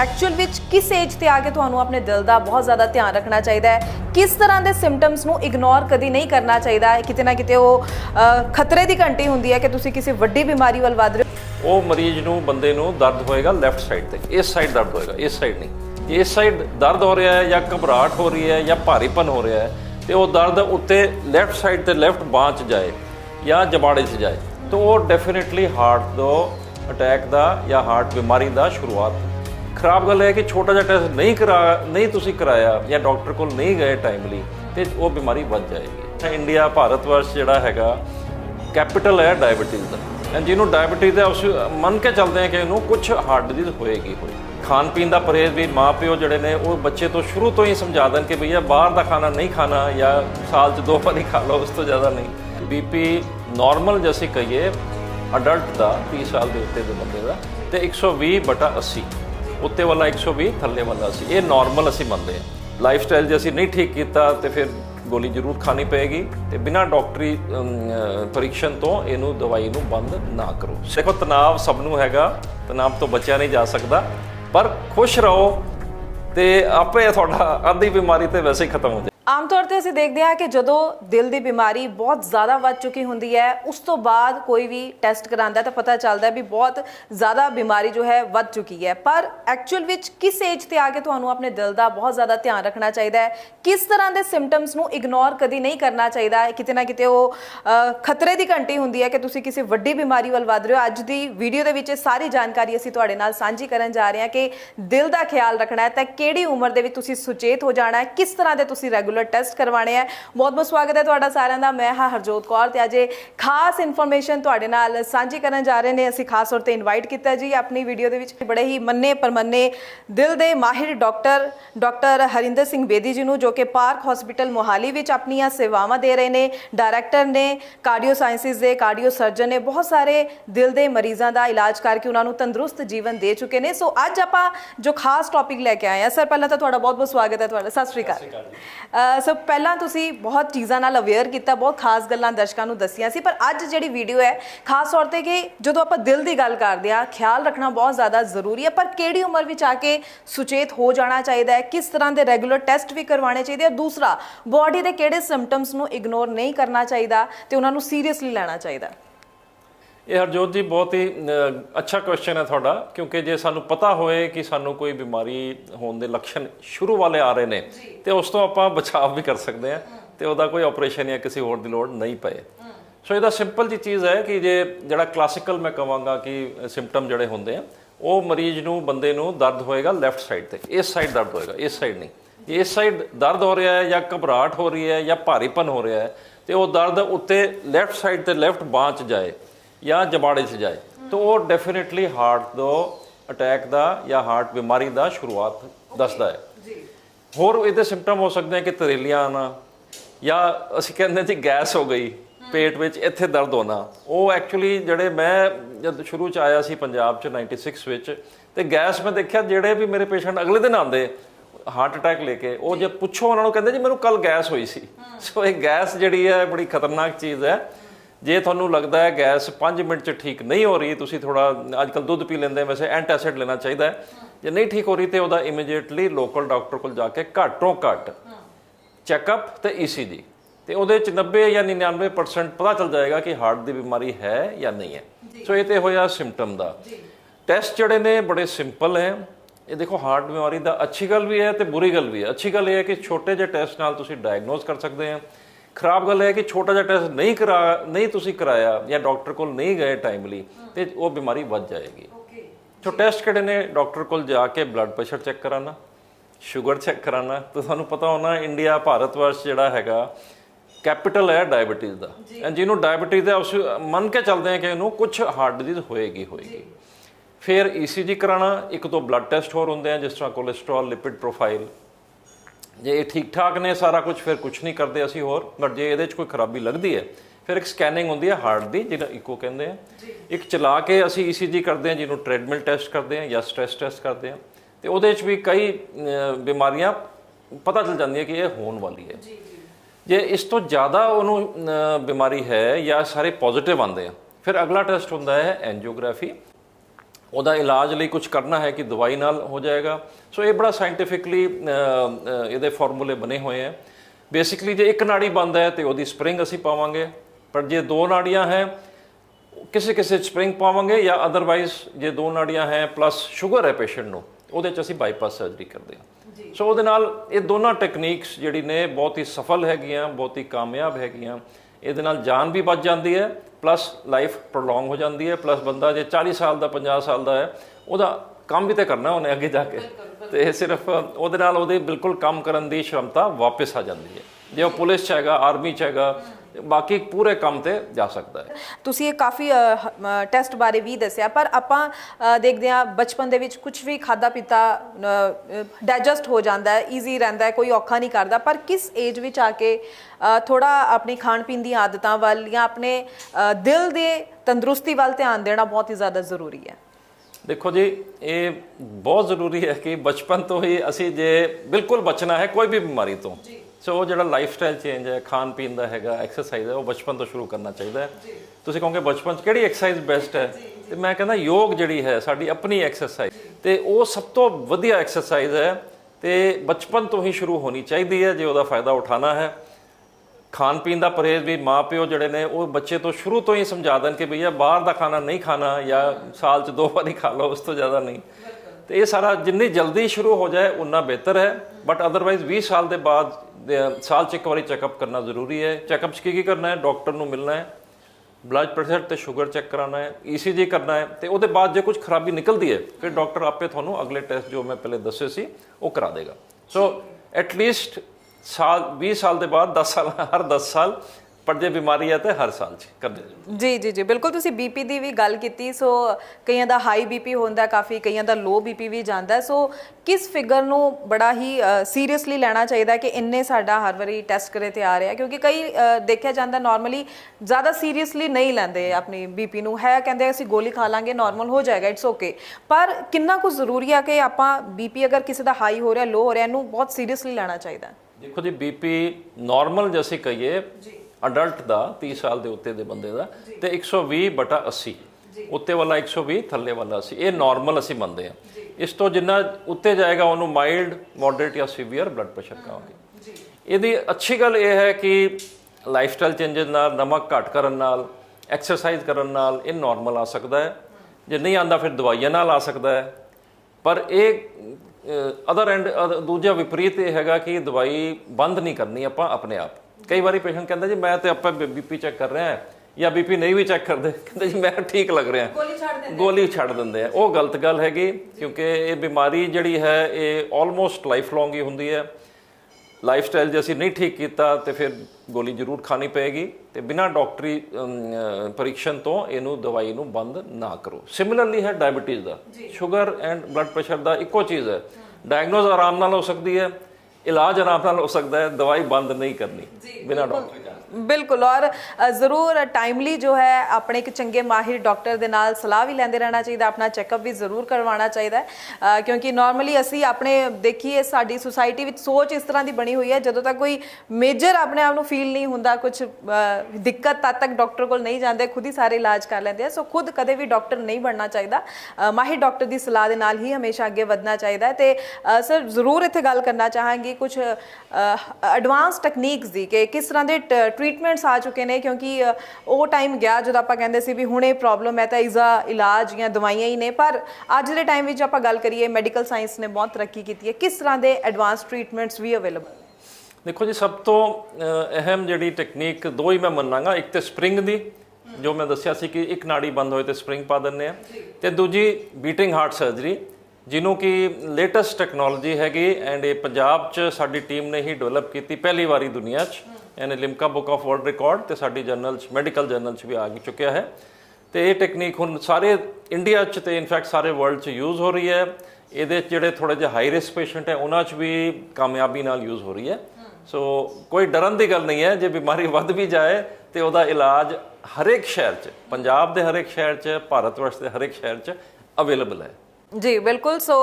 Actual ਵਿੱਚ ਕਿਸ age ਤੇ ਆ ਕੇ ਤੁਹਾਨੂੰ ਆਪਣੇ ਦਿਲ ਦਾ ਬਹੁਤ ਜ਼ਿਆਦਾ ਧਿਆਨ ਰੱਖਣਾ ਚਾਹੀਦਾ ਹੈ? ਕਿਸ ਤਰ੍ਹਾਂ ਦੇ ਸਿੰਪਟਮਸ ਨੂੰ ਇਗਨੋਰ ਕਦੀ ਨਹੀਂ ਕਰਨਾ ਚਾਹੀਦਾ ਹੈ? ਕਿਤੇ ਨਾ ਕਿਤੇ ਉਹ ਖਤਰੇ ਦੀ ਘੰਟੀ ਹੁੰਦੀ ਹੈ ਕਿ ਤੁਸੀਂ ਕਿਸੇ ਵੱਡੀ ਬਿਮਾਰੀ ਵੱਲ ਵੱਧ ਰਹੇ ਹੋ। ਉਹ ਮਰੀਜ਼ ਨੂੰ, ਬੰਦੇ ਨੂੰ ਦਰਦ ਹੋਏਗਾ ਲੈਫਟ ਸਾਈਡ ਤੇ। ਇਸ ਸਾਈਡ ਦਰਦ ਹੋਏਗਾ, ਇਸ ਸਾਈਡ ਨਹੀਂ। ਇਸ ਸਾਈਡ ਦਰਦ ਹੋ ਰਿਹਾ ਹੈ ਜਾਂ ਘਬਰਾਹਟ ਹੋ ਰਹੀ ਹੈ ਜਾਂ ਭਾਰੀਪਨ ਹੋ ਰਿਹਾ ਹੈ ਤੇ ਉਹ ਦਰਦ ਉੱਤੇ ਲੈਫਟ ਸਾਈਡ ਤੇ ਲੈਫਟ ਬਾਂਹ 'ਚ ਜਾਏ ਜਾਂ ਜਬਾੜੇ 'ਚ ਜਾਏ, ਤਾਂ ਉਹ ਡੈਫੀਨਿਟਲੀ ਹਾਰਟ ਤੋਂ ਅਟੈਕ ਦਾ ਜਾਂ ਹਾਰਟ ਬਿਮਾਰੀ ਦਾ ਸ਼ੁਰੂਆਤ ਖਰਾਬ ਗੱਲ ਹੈ ਕਿ ਛੋਟਾ ਜਿਹਾ ਟੈਸਟ ਨਹੀਂ ਕਰਾ ਨਹੀਂ ਤੁਸੀਂ ਕਰਾਇਆ ਜਾਂ ਡਾਕਟਰ ਕੋਲ ਨਹੀਂ ਗਏ ਟਾਈਮਲੀ ਤੇ ਉਹ ਬਿਮਾਰੀ ਵੱਧ ਜਾਏਗੀ। ਇੰਡੀਆ ਭਾਰਤ ਵਰਸ਼ ਜਿਹੜਾ ਹੈਗਾ ਕੈਪੀਟਲ ਹੈ ਡਾਇਬੀਟੀਜ਼ ਦਾ। ਐਂ ਜਿਹਨੂੰ ਡਾਇਬੀਟੀਜ਼ ਦਾ ਉਸ ਮੰਨ ਕੇ ਚੱਲਦੇ ਆ ਕਿ ਇਹਨੂੰ ਕੁਝ ਹਾਰਟ ਡਿਜ਼ੀਜ਼ ਹੋਏਗੀ ਹੋਈ ਖਾਣ ਪੀਣ ਦਾ ਪਰਹੇਜ਼ ਵੀ ਮਾਪਿਓ ਜਿਹੜੇ ਨੇ, ਉਹ ਬੱਚੇ ਤੋਂ ਸ਼ੁਰੂ ਤੋਂ ਹੀ ਸਮਝਾ ਦੇਣ ਕਿ ਭਈਆ ਬਾਹਰ ਦਾ ਖਾਣਾ ਨਹੀਂ ਖਾਣਾ ਜਾਂ ਸਾਲ 'ਚ ਦੋ ਵਾਰੀ ਖਾ ਲਓ, ਉਸ ਤੋਂ ਜ਼ਿਆਦਾ ਨਹੀਂ। ਬੀਪੀ ਨਾਰਮਲ ਜਿਵੇਂ ਕਹੀਏ ਅਡਲਟ ਦਾ 30 ਸਾਲ ਦੇ ਉੱਤੇ ਦੇ ਬੰਦੇ ਦਾ, ਤੇ 120 ਬਟਾ 80 ਉੱਤੇ ਵਾਲਾ 120 ਥੱਲੇ ਵਾਲਾ ਸੀ। ਇਹ ਨਾਰਮਲ ਅਸੀਂ ਮੰਨਦੇ ਹਾਂ। ਲਾਈਫ ਸਟਾਈਲ ਜੇ ਅਸੀਂ ਨਹੀਂ ਠੀਕ ਕੀਤਾ ਤੇ ਫਿਰ ਗੋਲੀ ਜ਼ਰੂਰ ਖਾਣੀ ਪਏਗੀ ਤੇ ਬਿਨਾਂ ਡਾਕਟਰੀ ਅਮ, ਪਰੀਖਣ ਤੋਂ ਇਹਨੂੰ ਦਵਾਈ ਨੂੰ ਬੰਦ ਨਾ ਕਰੋ। ਦੇਖੋ ਤਣਾਅ ਸਭ ਨੂੰ ਹੈਗਾ ਤਣਾਅ ਤੋਂ ਬਚਿਆ ਨਹੀਂ ਜਾ ਸਕਦਾ। ਪਰ ਖੁਸ਼ ਰਹੋ ਤੇ ਆਪੇ ਤੁਹਾਡਾ ਅੱਧੀ ਬਿਮਾਰੀ ਤੇ ਵੈਸੇ ਹੀ ਖਤਮ ਹੋ ਜਾਏ ਆਮ ਤੌਰ ਤੇ ਅਸੀਂ ਦੇਖਦੇ ਹਾਂ ਕਿ ਜਦੋਂ ਦਿਲ ਦੀ ਬਿਮਾਰੀ ਬਹੁਤ ਜ਼ਿਆਦਾ ਵੱਧ ਚੁੱਕੀ ਹੁੰਦੀ ਹੈ, ਉਸ ਤੋਂ ਬਾਅਦ ਕੋਈ ਵੀ ਟੈਸਟ ਕਰਾਉਂਦਾ ਤਾਂ ਪਤਾ ਚੱਲਦਾ ਵੀ ਬਹੁਤ ਜ਼ਿਆਦਾ ਬਿਮਾਰੀ ਜੋ ਹੈ ਵੱਧ ਚੁੱਕੀ ਹੈ। ਪਰ ਐਕਚੁਅਲ ਵਿੱਚ ਕਿਸ ਏਜ ਤੇ ਆ ਕੇ ਤੁਹਾਨੂੰ ਆਪਣੇ ਦਿਲ ਦਾ ਬਹੁਤ ਜ਼ਿਆਦਾ ਧਿਆਨ ਰੱਖਣਾ ਚਾਹੀਦਾ ਹੈ? ਕਿਸ ਤਰ੍ਹਾਂ ਦੇ ਸਿੰਪਟਮਸ ਨੂੰ ਇਗਨੋਰ ਕਦੀ ਨਹੀਂ ਕਰਨਾ ਚਾਹੀਦਾ? ਹੈ ਕਿਤੇ ਨਾ ਕਿਤੇ ਉਹ ਖਤਰੇ ਦੀ ਘੰਟੀ ਹੁੰਦੀ ਹੈ ਕਿ ਤੁਸੀਂ ਕਿਸੇ ਵੱਡੀ ਬਿਮਾਰੀ ਵੱਲ ਵੱਧ ਰਹੇ ਹੋ। ਅੱਜ ਦੀ ਵੀਡੀਓ ਦੇ ਵਿੱਚ ਇਹ ਸਾਰੀ ਜਾਣਕਾਰੀ ਅਸੀਂ ਤੁਹਾਡੇ ਨਾਲ ਸਾਂਝੀ ਕਰਨ ਜਾ ਰਹੇ ਹਾਂ ਕਿ ਦਿਲ ਦਾ ਖਿਆਲ ਰੱਖਣਾ ਹੈ ਤਾਂ ਕਿਹੜੀ ਉਮਰ ਦੇ ਵਿੱਚ ਤੁਸੀਂ ਸੁਚੇਤ ਹੋ ਜਾਣਾ ਹੈ? ਕਿਸ ਤਰ੍ਹਾਂ ਦੇ ਤੁਸੀਂ ਰੈਗੂਲਰ ਟੈਸਟ ਕਰਵਾਉਣੇ ਹੈ ਬਹੁਤ ਬਹੁਤ ਸਵਾਗਤ ਹੈ ਤੁਹਾਡਾ ਸਾਰਿਆਂ ਦਾ। ਮੈਂ ਹਾਂ ਹਰਜੋਤ ਕੌਰ ਤੇ ਅੱਜ ਇਹ ਖਾਸ ਇਨਫੋਰਮੇਸ਼ਨ ਤੁਹਾਡੇ ਨਾਲ ਸਾਂਝੀ ਕਰਨ ਜਾ ਰਹੇ ਨੇ। ਅਸੀਂ ਖਾਸ ਤੌਰ ਤੇ ਇਨਵਾਈਟ ਕੀਤਾ ਜੀ ਆਪਣੀ ਵੀਡੀਓ ਦੇ ਵਿੱਚ। ਬੜੇ ਹੀ ਮੰਨੇ ਪਰਮੰਨੇ ਦਿਲ ਦੇ ਮਾਹਿਰ ਡਾਕਟਰ ਡਾਕਟਰ ਹਰਿੰਦਰ ਸਿੰਘ ਬੇਦੀ ਜੀ ਨੂੰ ਜੋ ਕਿ ਪਾਰਕ ਹਸਪੀਟਲ ਮੋਹਾਲੀ ਵਿੱਚ ਆਪਣੀਆਂ ਸੇਵਾਵਾਂ ਦੇ ਰਹੇ ਨੇ। ਡਾਇਰੈਕਟਰ ਨੇ ਕਾਰਡੀਓ ਸਾਇੰਸਿਸ ਦੇ ਕਾਰਡੀਓ ਸਰਜਨ ਨੇ ਬਹੁਤ ਸਾਰੇ ਦਿਲ ਦੇ ਮਰੀਜ਼ਾਂ ਦਾ ਇਲਾਜ ਕਰਕੇ ਉਹਨਾਂ ਨੂੰ ਤੰਦਰੁਸਤ ਜੀਵਨ ਦੇ ਚੁੱਕੇ ਨੇ। ਸੋ ਅੱਜ ਆਪਾਂ ਜੋ ਖਾਸ ਟੌਪਿਕ ਲੈ ਕੇ ਆਏ ਆ ਸਰ ਪਹਿਲਾਂ ਤਾਂ ਤੁਹਾਡਾ ਬਹੁਤ ਬਹੁਤ ਸਵਾਗਤ ਹੈ ਤੁਹਾਡਾ। ਸਤਿ ਸ਼੍ਰੀ ਅਕਾਲ। ਸੋ ਪਹਿਲਾਂ ਤੁਸੀਂ ਬਹੁਤ ਚੀਜ਼ਾਂ ਨਾਲ ਅਵੇਅਰ ਕੀਤਾ, ਬਹੁਤ ਖਾਸ ਗੱਲਾਂ ਦਰਸ਼ਕਾਂ ਨੂੰ ਦੱਸੀਆਂ ਸੀ, ਪਰ ਅੱਜ ਜਿਹੜੀ ਵੀਡੀਓ ਹੈ, ਖਾਸ ਤੌਰ ਤੇ ਕਿ ਜਦੋਂ ਆਪਾਂ ਦਿਲ ਦੀ ਗੱਲ ਕਰਦੇ ਆ ਖਿਆਲ ਰੱਖਣਾ ਬਹੁਤ ਜ਼ਿਆਦਾ ਜ਼ਰੂਰੀ ਹੈ, ਪਰ ਕਿਹੜੀ ਉਮਰ ਵਿੱਚ ਆ ਕੇ ਸੁਚੇਤ ਹੋ ਜਾਣਾ ਚਾਹੀਦਾ ਹੈ, ਕਿਸ ਤਰ੍ਹਾਂ ਦੇ ਰੈਗੂਲਰ ਟੈਸਟ ਵੀ ਕਰਵਾਉਣੇ ਚਾਹੀਦੇ ਆ, ਦੂਸਰਾ ਬਾਡੀ ਦੇ ਕਿਹੜੇ ਸਿੰਪਟਮਸ ਨੂੰ ਇਗਨੋਰ ਨਹੀਂ ਕਰਨਾ ਚਾਹੀਦਾ ਤੇ ਉਹਨਾਂ ਨੂੰ ਸੀਰੀਅਸਲੀ ਲੈਣਾ ਚਾਹੀਦਾ। ਇਹ ਹਰਜੋਤ ਜੀ ਬਹੁਤ ਹੀ ਅੱਛਾ ਕੁਐਸਚਨ ਹੈ ਤੁਹਾਡਾ ਕਿਉਂਕਿ ਜੇ ਸਾਨੂੰ ਪਤਾ ਹੋਏ ਕਿ ਸਾਨੂੰ ਕੋਈ ਬਿਮਾਰੀ ਹੋਣ ਦੇ ਲੱਛਣ ਸ਼ੁਰੂ ਵਾਲੇ ਆ ਰਹੇ ਨੇ ਤੇ ਉਸ ਤੋਂ ਆਪਾਂ ਬਚਾਅ ਵੀ ਕਰ ਸਕਦੇ ਹਾਂ ਤੇ ਉਹਦਾ ਕੋਈ ਆਪਰੇਸ਼ਨ ਜਾਂ ਕਿਸੇ ਹੋਰ ਦੀ ਲੋੜ ਨਹੀਂ ਪਏ। ਸੋ ਇਹਦਾ ਸਿੰਪਲ ਜੀ ਚੀਜ਼ ਹੈ ਕਿ ਜੇ ਜਿਹੜਾ ਕਲਾਸੀਕਲ ਮੈਂ ਕਹਾਂਗਾ ਕਿ ਸਿੰਪਟਮ ਜਿਹੜੇ ਹੁੰਦੇ ਆ ਉਹ ਮਰੀਜ਼ ਨੂੰ ਬੰਦੇ ਨੂੰ ਦਰਦ ਹੋਏਗਾ ਲੈਫਟ ਸਾਈਡ ਤੇ ਇਸ ਸਾਈਡ ਦਰਦ ਹੋਏਗਾ ਇਸ ਸਾਈਡ ਨਹੀਂ। ਇਸ ਸਾਈਡ ਦਰਦ ਹੋ ਰਿਹਾ ਹੈ ਜਾਂ ਘਬਰਾਹਟ ਹੋ ਰਹੀ ਹੈ ਜਾਂ ਭਾਰੀਪਨ ਹੋ ਰਿਹਾ ਹੈ ਤੇ ਉਹ ਦਰਦ ਉੱਤੇ ਲੈਫਟ ਸਾਈਡ ਤੇ ਲੈਫਟ ਬਾਂਹ 'ਚ ਜਾਏ ਜਾਂ ਜਬਾੜੇ 'ਚ ਜਾਏ ਤਾਂ ਉਹ ਡੈਫੀਨਿਟਲੀ ਹਾਰਟ ਤੋਂ ਅਟੈਕ ਦਾ ਜਾਂ ਹਾਰਟ ਬਿਮਾਰੀ ਦਾ ਸ਼ੁਰੂਆਤ ਦੱਸਦਾ ਹੈ। ਜੀ। ਹੋਰ ਇਹਦੇ ਸਿੰਪਟਮ ਹੋ ਸਕਦੇ ਆ ਕਿ ਤਰੇਲੀਆਂ ਆਣਾ ਜਾਂ ਅਸੀਂ ਕਹਿੰਦੇ ਜੀ ਗੈਸ ਹੋ ਗਈ ਪੇਟ ਵਿੱਚ ਇੱਥੇ ਦਰਦ ਹੋਣਾ। ਉਹ ਐਕਚੁਅਲੀ ਜਿਹੜੇ ਮੈਂ ਜਦ ਸ਼ੁਰੂ ਚ ਆਇਆ ਸੀ ਪੰਜਾਬ ਚ 96 ਵਿੱਚ ਤੇ ਗੈਸ ਮੈਂ ਦੇਖਿਆ ਜਿਹੜੇ ਵੀ ਮੇਰੇ ਪੇਸ਼ੈਂਟ ਅਗਲੇ ਦਿਨ ਆਉਂਦੇ ਹਾਰਟ ਅਟੈਕ ਲੈ ਕੇ ਉਹ ਜੇ। ਪੁੱਛੋ ਉਹਨਾਂ ਨੂੰ ਕਹਿੰਦੇ ਜੀ ਮੈਨੂੰ ਕੱਲ ਗੈਸ ਹੋਈ ਸੀ। ਸੋ ਇਹ ਗੈਸ ਜਿਹੜੀ ਹੈ ਬੜੀ ਖਤਰਨਾਕ ਚੀਜ਼ ਹੈ। ਜੇ ਤੁਹਾਨੂੰ ਲੱਗਦਾ ਹੈ ਗੈਸ 5 ਮਿੰਟ ਚ ਠੀਕ ਨਹੀਂ ਹੋ ਰਹੀ ਤੁਸੀਂ ਥੋੜਾ ਅੱਜਕੱਲ ਦੁੱਧ ਪੀ ਲੈਂਦੇ ਵੈਸੇ ਐਂਟਾਸਿਡ ਲੈਣਾ ਚਾਹੀਦਾ ਹੈ। ਜੇ ਨਹੀਂ ਠੀਕ ਹੋ ਰਹੀ ਤੇ ਉਹਦਾ ਇਮੀਡੀਏਟਲੀ ਲੋਕਲ ਡਾਕਟਰ ਕੋਲ ਜਾ ਕੇ ਘੱਟੋਂ ਘੱਟ ਚੈੱਕਅਪ ਤੇ ਈਸੀਜੀ ਤੇ ਉਹਦੇ ਚ 90 ਜਾਂ 99% ਪਤਾ ਚੱਲ ਜਾਏਗਾ ਕਿ ਹਾਰਟ ਦੀ ਬਿਮਾਰੀ ਹੈ ਜਾਂ ਨਹੀਂ ਹੈ। ਸੋ ਇਹ ਤੇ ਹੋਇਆ ਸਿੰਪਟਮ ਦਾ। ਟੈਸਟ ਜਿਹੜੇ ਨੇ ਬੜੇ ਸਿੰਪਲ ਹੈ। ਇਹ ਦੇਖੋ ਹਾਰਟ ਬਿਮਾਰੀ ਦਾ ਅੱਛੀ ਗੱਲ ਵੀ ਹੈ ਤੇ ਬੁਰੀ ਗੱਲ ਵੀ ਹੈ। ਅੱਛੀ ਗੱਲ ਇਹ ਹੈ ਕਿ ਛੋਟੇ ਜਿਹੇ ਟੈਸਟ ਨਾਲ ਤੁਸੀਂ ਡਾਇਗਨੋਸ ਕਰ ਸਕਦੇ ਆ ਖਰਾਬ ਗੱਲ ਹੈ ਕਿ ਛੋਟਾ ਜਿਹਾ ਟੈਸਟ ਨਹੀਂ ਕਰਾ ਨਹੀਂ ਤੁਸੀਂ ਕਰਾਇਆ ਜਾਂ ਡਾਕਟਰ ਕੋਲ ਨਹੀਂ ਗਏ ਟਾਈਮਲੀ ਤੇ ਉਹ ਬਿਮਾਰੀ ਵੱਧ ਜਾਏਗੀ। ਸੋ ਟੈਸਟ ਕਿਹੜੇ ਨੇ? ਡਾਕਟਰ ਕੋਲ ਜਾ ਕੇ ਬਲੱਡ ਪ੍ਰੈਸ਼ਰ ਚੈੱਕ ਕਰਾਣਾ ਸ਼ੂਗਰ ਚੈੱਕ ਕਰਾਣਾ ਤੇ ਤੁਹਾਨੂੰ ਪਤਾ ਹੋਣਾ ਇੰਡੀਆ ਭਾਰਤ ਵਰਸ਼ ਜਿਹੜਾ ਹੈਗਾ ਕੈਪੀਟਲ ਹੈ ਡਾਇਬੀਟੀਜ਼ ਦਾ। ਐਂ ਜਿਹਨੂੰ ਡਾਇਬੀਟੀਜ਼ ਹੈ ਉਸ ਮੰਨ ਕੇ ਚੱਲਦੇ ਆ ਕਿ ਇਹਨੂੰ ਕੁਝ ਹਾਰਟ ਡਿਜ਼ੀਜ਼ ਹੋਏਗੀ ਹੋਏਗੀ। ਫਿਰ ਈਸੀਜੀ ਕਰਾਣਾ ਇੱਕ ਤੋਂ ਬਲੱਡ ਟੈਸਟ ਹੋਰ ਹੁੰਦੇ ਆ ਜਿਸ ਤਰ੍ਹਾਂ ਕੋਲੇਸਟ੍ਰੋਲ ਲਿਪਿਡ ਪ੍ਰੋਫਾਈਲ ਜੇ ਇਹ ਠੀਕ ਠਾਕ ਨੇ ਸਾਰਾ ਕੁਝ ਫਿਰ ਕੁਝ ਨਹੀਂ ਕਰਦੇ ਅਸੀਂ ਹੋਰ। ਪਰ ਜੇ ਇਹਦੇ 'ਚ ਕੋਈ ਖਰਾਬੀ ਲੱਗਦੀ ਹੈ ਫਿਰ ਇੱਕ ਸਕੈਨਿੰਗ ਹੁੰਦੀ ਹੈ ਹਾਰਟ ਦੀ ਜਿਹਨੂੰ ਇਕੋ ਕਹਿੰਦੇ ਆ। ਇੱਕ ਚਲਾ ਕੇ ਅਸੀਂ ਈਸੀਜੀ ਕਰਦੇ ਹਾਂ ਜਿਹਨੂੰ ਟ੍ਰੈਡਮਿਲ ਟੈਸਟ ਕਰਦੇ ਹਾਂ ਜਾਂ ਸਟ੍ਰੈਸ ਟੈਸਟ ਕਰਦੇ ਹਾਂ। ਤੇ ਉਹਦੇ 'ਚ ਵੀ ਕਈ ਬਿਮਾਰੀਆਂ ਪਤਾ ਚੱਲ ਜਾਂਦੀਆਂ ਕਿ ਇਹ ਹੋਣ ਵਾਲੀ ਹੈ। ਜੇ ਇਸ ਤੋਂ ਜ਼ਿਆਦਾ ਉਹਨੂੰ ਬਿਮਾਰੀ ਹੈ ਜਾਂ ਸਾਰੇ ਪੋਜ਼ਿਟਿਵ ਆਉਂਦੇ ਆ ਫਿਰ ਅਗਲਾ ਟੈਸਟ ਹੁੰਦਾ ਹੈ ਐਂਜੀਓਗ੍ਰਾਫੀ ਉਹਦਾ ਇਲਾਜ ਲਈ ਕੁਝ ਕਰਨਾ ਹੈ ਕਿ ਦਵਾਈ ਨਾਲ ਹੋ ਜਾਏਗਾ। ਸੋ ਇਹ ਬੜਾ ਸਾਇੰਟੀਫਿਕਲੀ ਇਹਦੇ ਫਾਰਮੂਲੇ ਬਣੇ ਹੋਏ ਹੈ। ਬੇਸਿਕਲੀ ਜੇ ਇੱਕ ਨਾੜੀ ਬੰਦ ਹੈ ਤੇ ਉਹਦੀ ਸਪਰਿੰਗ ਅਸੀਂ ਪਾਵਾਂਗੇ। ਪਰ ਜੇ ਦੋ ਨਾੜੀਆਂ ਹੈ ਕਿਸੇ ਕਿਸੇ ਸਪਰਿੰਗ ਪਾਵਾਂਗੇ ਜਾਂ ਅਦਰਵਾਈਜ਼ ਜੇ ਦੋ ਨਾੜੀਆਂ ਹੈ ਪਲੱਸ ਸ਼ੂਗਰ ਹੈ ਪੇਸ਼ੈਂਟ ਨੂੰ ਉਹਦੇ ਚ ਅਸੀਂ ਬਾਈਪਾਸ ਸਰਜਰੀ ਕਰਦੇ ਹਾਂ। ਸੋ ਉਹਦੇ ਨਾਲ ਇਹ ਦੋਨਾਂ ਟੈਕਨੀਕਸ ਜਿਹੜੀ ਨੇ ਬਹੁਤ ਹੀ ਸਫਲ ਹੈਗੀਆਂ ਬਹੁਤ ਹੀ ਕਾਮਯਾਬ ਹੈਗੀਆਂ। ਇਹਦੇ ਨਾਲ ਜਾਨ ਵੀ ਬਚ ਜਾਂਦੀ ਹੈ ਪਲੱਸ ਲਾਈਫ ਪ੍ਰੋਲੋਂਗ ਹੋ ਜਾਂਦੀ ਹੈ ਪਲੱਸ ਬੰਦਾ ਜੇ 40 ਸਾਲ ਦਾ 50 ਸਾਲ ਦਾ ਹੈ ਉਹਦਾ ਕੰਮ ਵੀ ਤੇ ਕਰਨਾ ਉਹਨੇ ਅੱਗੇ ਜਾ ਕੇ। ਤੇ ਇਹ ਸਿਰਫ ਉਹਦੇ ਨਾਲ ਉਹਦੇ ਬਿਲਕੁਲ ਕੰਮ ਕਰਨ ਦੀ ਸ਼ਰਮਤਾ ਵਾਪਸ ਆ ਜਾਂਦੀ ਹੈ। ਜੇ ਉਹ ਪੁਲਿਸ ਚ ਹੈਗਾ ਆਰਮੀ ਚ ਹੈਗਾ ਬਾਕੀ ਪੂਰੇ ਕੰਮ ਤੇ ਜਾ ਸਕਦਾ ਹੈ। ਤੁਸੀਂ ਇਹ ਕਾਫੀ ਟੈਸਟ ਬਾਰੇ ਵੀ ਦੱਸਿਆ ਪਰ ਆਪਾਂ ਦੇਖਦੇ ਹਾਂ ਬਚਪਨ ਦੇ ਵਿੱਚ ਕੁਝ ਵੀ ਖਾਦਾ ਪੀਤਾ ਡਾਈਜੈਸਟ ਹੋ ਜਾਂਦਾ ਹੈ ਈਜ਼ੀ ਰਹਿੰਦਾ ਹੈ ਕੋਈ ਔਖਾ ਨਹੀਂ ਕਰਦਾ ਪਰ ਕਿਸ ਏਜ ਵਿੱਚ ਆ ਕੇ ਥੋੜਾ ਆਪਣੀ ਖਾਣ ਪੀਣ ਦੀਆਂ ਆਦਤਾਂ ਵੱਲ ਜਾਂ ਆਪਣੇ ਦਿਲ ਦੇ ਤੰਦਰੁਸਤੀ ਵੱਲ ਧਿਆਨ ਦੇਣਾ ਬਹੁਤ ਹੀ ਜ਼ਿਆਦਾ ਜ਼ਰੂਰੀ ਹੈ। ਦੇਖੋ ਜੀ ਇਹ ਬਹੁਤ ਜ਼ਰੂਰੀ ਹੈ ਕਿ ਬਚਪਨ ਤੋਂ ਹੀ ਅਸੀਂ ਜੇ ਬਿਲਕੁਲ ਬਚਣਾ ਹੈ ਕੋਈ ਵੀ ਬਿਮਾਰੀ ਤੋਂ। ਸੋ ਉਹ ਜਿਹੜਾ ਲਾਈਫ ਸਟਾਈਲ ਚੇਂਜ ਹੈ ਖਾਣ ਪੀਣ ਦਾ ਹੈਗਾ ਐਕਸਰਸਾਈਜ਼ ਹੈ ਉਹ ਬਚਪਨ ਤੋਂ ਸ਼ੁਰੂ ਕਰਨਾ ਚਾਹੀਦਾ ਹੈ। ਤੁਸੀਂ ਕਹੋਗੇ ਬਚਪਨ 'ਚ ਕਿਹੜੀ ਐਕਸਰਸਾਈਜ਼ ਬੈਸਟ ਹੈ? ਤੇ ਮੈਂ ਕਹਿੰਦਾ ਯੋਗ ਜਿਹੜੀ ਹੈ ਸਾਡੀ ਆਪਣੀ ਐਕਸਰਸਾਈਜ਼ ਤੇ ਉਹ ਸਭ ਤੋਂ ਵਧੀਆ ਐਕਸਰਸਾਈਜ਼ ਹੈ ਤੇ ਬਚਪਨ ਤੋਂ ਹੀ ਸ਼ੁਰੂ ਹੋਣੀ ਚਾਹੀਦੀ ਹੈ ਜੇ ਉਹਦਾ ਫਾਇਦਾ ਉਠਾਣਾ ਹੈ। ਖਾਣ ਪੀਣ ਦਾ ਪਰਹੇਜ਼ ਵੀ ਮਾਪਿਓ ਜਿਹੜੇ ਨੇ ਉਹ ਬੱਚੇ ਤੋਂ ਸ਼ੁਰੂ ਤੋਂ ਹੀ ਸਮਝਾ ਦੇਣ ਕਿ ਭਈਆ ਬਾਹਰ ਦਾ ਖਾਣਾ ਨਹੀਂ ਖਾਣਾ ਜਾਂ ਸਾਲ 'ਚ ਦੋ ਵਾਰੀ ਖਾ ਲਓ ਉਸ ਤੋਂ ਜ਼ਿਆਦਾ ਨਹੀਂ। ਤੇ ਇਹ ਸਾਰਾ ਜਿੰਨੀ ਜਲਦੀ ਸ਼ੁਰੂ ਹੋ ਜਾਏ, ਉਨਾ ਬਿਹਤਰ ਹੈ। ਬਟ ਅਦਰਵਾਈਜ਼ 20 ਸਾਲ ਦੇ ਬਾਅਦ ਸਾਲ 'ਚ ਇੱਕ ਵਾਰੀ ਚੈੱਕਅਪ ਕਰਨਾ ਜ਼ਰੂਰੀ ਹੈ। ਚੈੱਕਅਪ 'ਚ ਕੀ ਕੀ ਕਰਨਾ ਹੈ? ਡਾਕਟਰ ਨੂੰ ਮਿਲਣਾ ਹੈ। ਬਲੱਡ ਪ੍ਰੈਸ਼ਰ ਤੇ ਸ਼ੂਗਰ ਚੈੱਕ ਕਰਾਉਣਾ ਹੈ। ਈਸੀਜੀ ਕਰਨਾ ਹੈ। ਤੇ ਉਹਦੇ ਬਾਅਦ ਜੇ ਕੁਝ ਖਰਾਬੀ ਨਿਕਲਦੀ ਹੈ, ਫਿਰ ਡਾਕਟਰ ਆਪੇ ਤੁਹਾਨੂੰ ਅਗਲੇ ਟੈਸਟ ਜੋ ਮੈਂ ਪਹਿਲੇ ਦੱਸੇ ਸੀ, ਉਹ ਕਰਾ ਦੇਗਾ। ਸੋ ਐਟ ਲੀਸਟ ਸਾਲ 20 ਸਾਲ ਦੇ ਬਾਅਦ 10 ਸਾਲ, ਹਰ 10 ਸਾਲ ਪਰ ਜੇ ਬਿਮਾਰੀ ਹੈ ਤੇ ਹਰ ਸਾਲ 'ਚ ਕਰਦੇ ਜਾਓ ਜੀ ਜੀ ਜੀ ਬਿਲਕੁਲ ਤੁਸੀਂ ਬੀਪੀ ਦੀ ਵੀ ਗੱਲ ਕੀਤੀ ਸੋ ਕਈਆਂ ਦਾ ਹਾਈ ਬੀਪੀ ਹੁੰਦਾ ਕਾਫੀ ਕਈਆਂ ਦਾ ਲੋ ਬੀਪੀ ਵੀ ਜਾਂਦਾ। ਸੋ ਕਿਸ ਫਿਗਰ ਨੂੰ ਬੜਾ ਹੀ ਸੀਰੀਅਸਲੀ ਲੈਣਾ ਚਾਹੀਦਾ ਕਿ ਇੰਨੇ ਸਾਡਾ ਹਰ ਵਾਰੀ ਟੈਸਟ ਕਰੇ ਤੇ ਆ ਰਿਹਾ ਕਿਉਂਕਿ ਕਈ ਦੇਖਿਆ ਜਾਂਦਾ ਨਾਰਮਲੀ ਜ਼ਿਆਦਾ ਸੀਰੀਅਸਲੀ ਨਹੀਂ ਲੈਂਦੇ ਆਪਣੀ ਬੀਪੀ ਨੂੰ ਹੈ ਕਹਿੰਦੇ ਅਸੀਂ ਗੋਲੀ ਖਾ ਲਾਂਗੇ ਨਾਰਮਲ ਹੋ ਜਾਏਗਾ ਇਟਸ ਓਕੇ ਪਰ ਕਿੰਨਾ ਕੁ ਜ਼ਰੂਰੀ ਆ ਕਿ ਆਪਾਂ ਬੀਪੀ ਅਗਰ ਕਿਸੇ ਦਾ ਹਾਈ ਹੋ ਰਿਹਾ ਲੋ ਹੋ ਰਿਹਾ ਇਹਨੂੰ ਬਹੁਤ ਸੀਰੀਅਸਲੀ ਲੈਣਾ ਚਾਹੀਦਾ ਦੇਖੋ ਜੀ ਬੀਪੀ ਨਾਰਮਲ ਜੇ ਅਸੀਂ ਕਹੀਏ ਅਡਲਟ ਦਾ 30 ਸਾਲ ਦੇ ਉੱਤੇ ਦੇ ਬੰਦੇ ਦਾ ਤੇ 120 ਬਟਾ 80 ਉੱਤੇ ਵਾਲਾ 120 ਥੱਲੇ ਵਾਲਾ 80 ਇਹ ਨਾਰਮਲ ਅਸੀਂ ਮੰਨਦੇ ਹਾਂ। ਇਸ ਤੋਂ ਜਿੰਨਾ ਉੱਤੇ ਜਾਏਗਾ ਉਹਨੂੰ ਮਾਈਲਡ ਮੋਡਰੇਟ ਜਾਂ ਸੀਵੀਅਰ ਬਲੱਡ ਪ੍ਰੈਸ਼ਰ ਕਹਾਂਗੇ। ਇਹਦੀ ਅੱਛੀ ਗੱਲ ਇਹ ਹੈ ਕਿ ਲਾਈਫ ਸਟਾਈਲ ਚੇਂਜਸ ਨਾਲ ਨਮਕ ਘੱਟ ਕਰਨ ਨਾਲ ਐਕਸਰਸਾਈਜ਼ ਕਰਨ ਨਾਲ ਇਹ ਨਾਰਮਲ ਆ ਸਕਦਾ ਹੈ। ਜੇ ਨਹੀਂ ਆਂਦਾ ਫਿਰ ਦਵਾਈਆਂ ਨਾਲ ਆ ਸਕਦਾ ਹੈ। ਪਰ ਇਹ ਅਦਰ ਐਂਡ ਦੂਜਾ ਵਿਪਰੀਤ ਇਹ ਹੈਗਾ ਕਿ ਦਵਾਈ ਬੰਦ ਨਹੀਂ ਕਰਨੀ ਆਪਾਂ ਆਪਣੇ ਆਪ। ਕਈ ਵਾਰੀ ਪੇਸ਼ੈਂਟ ਕਹਿੰਦਾ ਜੀ ਮੈਂ ਤੇ ਆਪਾਂ ਬੀਪੀ ਚੈੱਕ ਕਰ ਰਿਹਾ ਜਾਂ ਬੀਪੀ ਨਹੀਂ ਵੀ ਚੈੱਕ ਕਰਦੇ। ਕਹਿੰਦੇ ਜੀ ਮੈਂ ਠੀਕ ਲੱਗ ਰਿਹਾ। ਗੋਲੀ ਛੱਡ ਦੇ ਗੋਲੀ ਛੱਡ ਦਿੰਦੇ ਆ। ਉਹ ਗਲਤ ਗੱਲ ਹੈਗੀ ਕਿਉਂਕਿ ਇਹ ਬਿਮਾਰੀ ਜਿਹੜੀ ਹੈ ਇਹ ਆਲਮੋਸਟ ਲਾਈਫ ਲੌਂਗ ਹੀ ਹੁੰਦੀ ਹੈ। ਲਾਈਫ ਸਟਾਈਲ ਜੇ ਅਸੀਂ ਨਹੀਂ ਠੀਕ ਕੀਤਾ ਤੇ ਫਿਰ ਗੋਲੀ ਜ਼ਰੂਰ ਖਾਣੀ ਪਏਗੀ। ਤੇ ਬਿਨਾਂ ਡਾਕਟਰੀ ਪਰੀਖਣ ਤੋਂ ਇਹਨੂੰ ਦਵਾਈ ਨੂੰ ਬੰਦ ਨਾ ਕਰੋ। ਸਿਮਿਲਰਲੀ ਹੈ ਡਾਇਬੀਟੀਜ਼ ਦਾ। ਸ਼ੂਗਰ ਐਂਡ ਬਲੱਡ ਪ੍ਰੈਸ਼ਰ ਦਾ ਇੱਕੋ ਚੀਜ਼ ਹੈ। ਡਾਇਗਨੋਸ ਆਰਾਮ ਨਾਲ ਹੋ ਸਕਦੀ ਹੈ। ਇਲਾਜ ਆਰਾਮ ਨਾਲ ਹੋ ਸਕਦਾ ਹੈ ਦਵਾਈ ਬੰਦ ਨਹੀਂ ਕਰਨੀ ਬਿਨਾਂ ਡਾਕਟਰ ਬਿਲਕੁਲ, ਔਰ ਜ਼ਰੂਰ ਟਾਈਮਲੀ ਜੋ ਹੈ ਆਪਣੇ ਇੱਕ ਚੰਗੇ ਮਾਹਿਰ ਡਾਕਟਰ ਦੇ ਨਾਲ ਸਲਾਹ ਵੀ ਲੈਂਦੇ ਰਹਿਣਾ ਚਾਹੀਦਾ, ਆਪਣਾ ਚੈੱਕਅਪ ਵੀ ਜ਼ਰੂਰ ਕਰਵਾਉਣਾ ਚਾਹੀਦਾ ਕਿਉਂਕਿ ਨਾਰਮਲੀ ਅਸੀਂ ਆਪਣੇ, ਦੇਖੀਏ ਸਾਡੀ ਸੁਸਾਇਟੀ ਵਿੱਚ ਸੋਚ ਇਸ ਤਰ੍ਹਾਂ ਦੀ ਬਣੀ ਹੋਈ ਹੈ, ਜਦੋਂ ਤੱਕ ਕੋਈ ਮੇਜਰ ਆਪਣੇ ਆਪ ਨੂੰ ਫੀਲ ਨਹੀਂ ਹੁੰਦਾ ਕੁਝ ਦਿੱਕਤ ਤਦ ਤੱਕ ਡਾਕਟਰ ਕੋਲ ਨਹੀਂ ਜਾਂਦੇ, ਖੁਦ ਹੀ ਸਾਰੇ ਇਲਾਜ ਕਰ ਲੈਂਦੇ ਆ, ਸੋ ਖੁਦ ਕਦੇ ਵੀ ਡਾਕਟਰ ਨਹੀਂ ਬਣਨਾ ਚਾਹੀਦਾ ਮਾਹਿਰ ਡਾਕਟਰ ਦੀ ਸਲਾਹ ਦੇ ਨਾਲ ਹੀ ਹਮੇਸ਼ਾ ਅੱਗੇ ਵਧਣਾ ਚਾਹੀਦਾ ਹੈ, ਤੇ ਸਰ ਜ਼ਰੂਰ ਇੱਥੇ ਗੱਲ ਕਰਨਾ ਚਾਹਾਂਗੀ ਕੁਝ ਐਡਵਾਂਸ ਟੈਕਨੀਕਸ ਦੀ ਕਿ ਕਿਸ ਤਰ੍ਹਾਂ ਦੇ ਟ੍ਰੀਟਮੈਂਟਸ ਆ ਚੁੱਕੇ ਨੇ ਕਿਉਂਕਿ ਉਹ ਟਾਈਮ ਗਿਆ ਜਦੋਂ ਆਪਾਂ ਕਹਿੰਦੇ ਸੀ ਵੀ ਹੁਣ ਇਹ ਪ੍ਰੋਬਲਮ ਹੈ ਤਾਂ ਇਸਦਾ ਇਲਾਜ ਜਾਂ ਦਵਾਈਆਂ ਹੀ ਨੇ। ਪਰ ਅੱਜ ਦੇ ਟਾਈਮ ਵਿੱਚ ਆਪਾਂ ਗੱਲ ਕਰੀਏ ਮੈਡੀਕਲ ਸਾਇੰਸ ਨੇ ਬਹੁਤ ਤਰੱਕੀ ਕੀਤੀ ਹੈ। ਕਿਸ ਤਰ੍ਹਾਂ ਦੇ ਐਡਵਾਂਸ ਟ੍ਰੀਟਮੈਂਟਸ ਵੀ ਅਵੇਲੇਬਲ ਨੇ ਦੇਖੋ ਜੀ, ਸਭ ਤੋਂ ਅਹਿਮ ਜਿਹੜੀ ਟੈਕਨੀਕ ਦੋ ਹੀ ਮੈਂ ਮੰਨਾਂਗਾ। ਇੱਕ ਤੇ ਸਪਰਿੰਗ ਦੀ, ਜੋ ਮੈਂ ਦੱਸਿਆ ਸੀ ਕਿ ਇੱਕ ਨਾੜੀ ਬੰਦ ਹੋਏ ਤੇ ਸਪਰਿੰਗ ਪਾ ਦਿੰਦੇ ਆ ਤੇ ਦੂਜੀ ਬੀਟਿੰਗ ਹਾਰਟ ਸਰਜਰੀ ਜਿਹਨੂੰ ਕਿ ਲੇਟੈਸਟ ਟੈਕਨੋਲੋਜੀ ਹੈਗੀ ਐਂਡ ਇਹ ਪੰਜਾਬ 'ਚ ਸਾਡੀ ਟੀਮ ਨੇ ਹੀ ਡਿਵੈਲਪ ਕੀਤੀ ਪਹਿਲੀ ਵਾਰੀ ਦੁਨੀਆ 'ਚ। ਇਹਨੇ Limca book of world record ਤੇ ਸਾਡੀ ਜਰਨਲ 'ਚ, ਮੈਡੀਕਲ ਜਰਨਲ 'ਚ ਵੀ ਆ ਚੁੱਕਿਆ ਹੈ। ਤੇ ਇਹ ਟੈਕਨੀਕ ਹੁਣ ਸਾਰੇ ਇੰਡੀਆ 'ਚ ਤੇ ਇਨਫੈਕਟ ਸਾਰੇ ਵਰਲਡ 'ਚ ਯੂਜ਼ ਹੋ ਰਹੀ ਹੈ। ਇਹਦੇ 'ਚ ਜਿਹੜੇ ਥੋੜੇ ਜਿਹਾ ਹਾਈ ਰਿਸਕ ਪੇਸ਼ੈਂਟ ਹੈ, ਉਹਨਾਂ 'ਚ ਵੀ ਕਾਮਯਾਬੀ ਨਾਲ ਯੂਜ਼ ਹੋ ਰਹੀ ਹੈ। ਸੋ ਕੋਈ ਡਰਨ ਦੀ ਗੱਲ ਨਹੀਂ ਹੈ, ਜੇ ਬਿਮਾਰੀ ਵੱਧ ਵੀ ਜਾਏ ਤੇ ਉਹਦਾ ਇਲਾਜ ਹਰੇਕ ਸ਼ਹਿਰ 'ਚ, ਪੰਜਾਬ ਦੇ ਹਰੇਕ ਸ਼ਹਿਰ 'ਚ, ਭਾਰਤ ਵਰਸ਼ ਦੇ ਹਰੇਕ ਸ਼ਹਿਰ 'ਚ ਅਵੇਲੇਬਲ ਹੈ। ਜੀ, ਬਿਲਕੁਲ। ਸੋ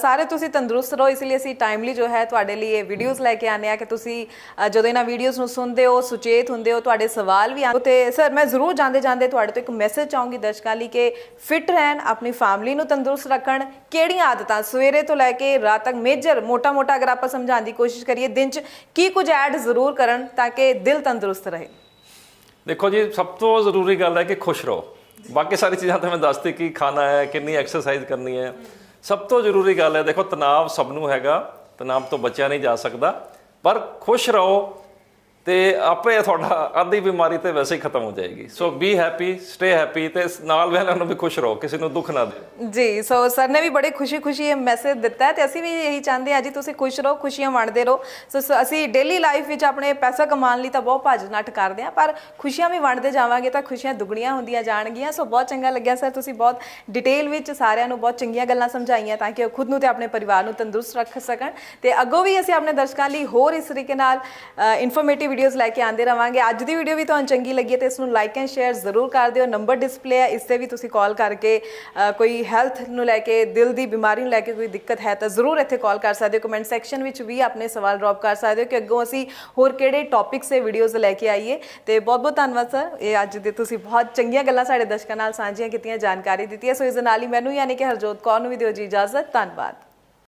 ਸਾਰੇ ਤੁਸੀਂ ਤੰਦਰੁਸਤ ਰਹੋ, ਇਸ ਲਈ ਅਸੀਂ ਟਾਈਮਲੀ ਜੋ ਹੈ ਤੁਹਾਡੇ ਲਈ ਇਹ ਵੀਡੀਓਜ਼ ਲੈ ਕੇ ਆਨੇ ਆ ਕਿ ਤੁਸੀਂ ਜਦੋਂ ਇਹਨਾਂ ਵੀਡੀਓਜ਼ ਨੂੰ ਸੁਣਦੇ ਹੋ, ਸੁਚੇਤ ਹੁੰਦੇ ਹੋ, ਤੁਹਾਡੇ ਸਵਾਲ ਵੀ ਆਉਂਦੇ ਤੇ ਸਰ, ਮੈਂ ਜ਼ਰੂਰ ਜਾਂਦੇ ਜਾਂਦੇ ਤੁਹਾਡੇ ਤੋਂ ਇੱਕ ਮੈਸੇਜ ਚਾਹੂੰਗੀ ਦਰਸ਼ਕਾਂ ਲਈ ਕਿ ਫਿਟ ਰਹਿਣ, ਆਪਣੀ ਫੈਮਿਲੀ ਨੂੰ ਤੰਦਰੁਸਤ ਰੱਖਣ, ਕਿਹੜੀਆਂ ਆਦਤਾਂ? ਸਵੇਰੇ ਤੋਂ ਲੈ ਕੇ ਰਾਤ ਤੱਕ ਮੇਜਰ ਮੋਟਾ-ਮੋਟਾ ਅਗਰ ਆਪਾਂ ਸਮਝਾਉਣ ਦੀ ਕੋਸ਼ਿਸ਼ ਕਰੀਏ, ਦਿਨ 'ਚ ਕੀ ਕੁਝ ਐਡ ਜ਼ਰੂਰ ਕਰਨ ਤਾਂ ਕਿ ਦਿਲ ਤੰਦਰੁਸਤ ਰਹੇ? ਦੇਖੋ ਜੀ, ਸਭ ਤੋਂ ਜ਼ਰੂਰੀ ਗੱਲ ਹੈ ਕਿ ਖੁਸ਼ ਰਹੋ। ਬਾਕੀ ਸਾਰੀ ਚੀਜ਼ਾਂ ਤਾਂ ਮੈਂ ਦੱਸਤੀ ਕਿ ਖਾਣਾ ਹੈ, ਕਿੰਨੀ ਐਕਸਰਸਾਈਜ਼ ਕਰਨੀ ਹੈ। ਸਭ ਤੋਂ ਜ਼ਰੂਰੀ ਗੱਲ ਹੈ, ਦੇਖੋ ਤਣਾਅ ਸਭ ਨੂੰ ਹੈਗਾ, ਤਣਾਅ ਤੋਂ ਬਚਿਆ ਨਹੀਂ ਜਾ ਸਕਦਾ। ਪਰ ਖੁਸ਼ ਰਹੋ ਤੇ ਆਪੇ ਤੁਹਾਡਾ ਅੱਧੀ ਬਿਮਾਰੀ ਤੇ ਵੈਸੇ ਹੀ ਖਤਮ ਹੋ ਜਾਏਗੀ। So be happy stay happy ਤੇ ਨਾਲ ਵਾਲਿਆਂ ਨੂੰ ਵੀ ਖੁਸ਼ ਰਹੋ, ਕਿਸੇ ਨੂੰ ਦੁੱਖ ਨਾ ਦਿਓ। ਜੀ ਸੋ ਸਰ ਨੇ ਵੀ ਬੜੇ ਖੁਸ਼ੀ-ਖੁਸ਼ੀ ਇਹ ਮੈਸੇਜ ਦਿੱਤਾ ਹੈ ਤੇ ਅਸੀਂ ਵੀ ਇਹੀ ਚਾਹੁੰਦੇ ਹਾਂ, ਜੀ ਤੁਸੀਂ ਖੁਸ਼ ਰਹੋ, ਖੁਸ਼ੀਆਂ ਵੰਡਦੇ ਰਹੋ। ਸੋ ਅਸੀਂ ਡੇਲੀ ਲਾਈਫ ਵਿੱਚ ਆਪਣੇ ਪੈਸਾ ਕਮਾਉਣ ਲਈ ਤਾਂ ਬਹੁਤ ਭੱਜ ਨੱਠ ਕਰਦੇ ਹਾਂ, ਪਰ ਖੁਸ਼ੀਆਂ ਵੀ ਵੰਡਦੇ ਜਾਵਾਂਗੇ ਤਾਂ ਖੁਸ਼ੀਆਂ ਦੁੱਗਣੀਆਂ ਹੁੰਦੀਆਂ ਜਾਣਗੀਆਂ। ਸੋ ਬਹੁਤ ਚੰਗਾ ਲੱਗਿਆ ਸਰ, ਤੁਸੀਂ ਬਹੁਤ ਡਿਟੇਲ ਵਿੱਚ ਸਾਰਿਆਂ ਨੂੰ ਬਹੁਤ ਚੰਗੀਆਂ ਗੱਲਾਂ ਸਮਝਾਈਆਂ ਤਾਂ ਕਿ ਉਹ ਖੁਦ ਨੂੰ ਤੇ ਆਪਣੇ ਪਰਿਵਾਰ ਨੂੰ ਤੰਦਰੁਸਤ ਰੱਖ ਸਕਣ। ਤੇ ਅੱਗੋਂ ਵੀ ਅਸੀਂ ਆਪਣੇ ਦਰਸ਼ਕਾਂ ਲਈ ਹੋਰ ਇਸ ਤਰੀਕੇ ਨਾਲ ਇਨਫੋਰਮੇਟਿਵ ਵੀਡੀਓਜ਼ ਲੈ ਕੇ ਆਉਂਦੇ ਰਵਾਂਗੇ। ਅੱਜ ਦੀ ਵੀਡੀਓ ਵੀ ਤੁਹਾਨੂੰ ਚੰਗੀ ਲੱਗੀ ਹੈ ਤੇ ਇਸ ਨੂੰ ਲਾਈਕ ਐਂਡ ਸ਼ੇਅਰ ਜ਼ਰੂਰ ਕਰ ਦਿਓ। ਨੰਬਰ ਡਿਸਪਲੇ ਹੈ ਇਸ ਤੇ ਵੀ ਤੁਸੀਂ ਕਾਲ ਕਰਕੇ ਕੋਈ ਹੈਲਥ ਨੂੰ ਲੈ ਕੇ, ਦਿਲ ਦੀ ਬਿਮਾਰੀ ਨੂੰ ਲੈ ਕੇ ਕੋਈ ਦਿੱਕਤ ਹੈ ਤਾਂ ਜ਼ਰੂਰ ਇੱਥੇ ਕਾਲ ਕਰ ਸਕਦੇ ਹੋ। ਕਮੈਂਟ ਸੈਕਸ਼ਨ ਵਿੱਚ ਵੀ ਆਪਣੇ ਸਵਾਲ ਡ੍ਰੌਪ ਕਰ ਸਕਦੇ ਹੋ ਕਿ ਅੱਗੋਂ ਅਸੀਂ ਹੋਰ ਕਿਹੜੇ ਟੌਪਿਕਸ ਤੇ ਵੀਡੀਓਜ਼ ਲੈ ਕੇ ਆਈਏ। ਤੇ ਬਹੁਤ ਬਹੁਤ ਧੰਨਵਾਦ ਸਰ ਇਹ ਅੱਜ ਦੇ ਤੁਸੀਂ ਬਹੁਤ ਚੰਗੀਆਂ ਗੱਲਾਂ ਸਾਡੇ ਦਰਸ਼ਕਾਂ ਨਾਲ ਸਾਂਝੀਆਂ ਕੀਤੀਆਂ, ਜਾਣਕਾਰੀ ਦਿੱਤੀ ਹੈ। ਸੋ ਇਸ ਦੇ ਨਾਲ ਹੀ ਮੈਨੂੰ, ਯਾਨੀ ਕਿ ਹਰਜੋਤ ਕੌਰ ਨੂੰ ਵੀ ਦਿਓ ਜੀ ਇਜਾਜ਼ਤ। ਧੰਨਵਾਦ।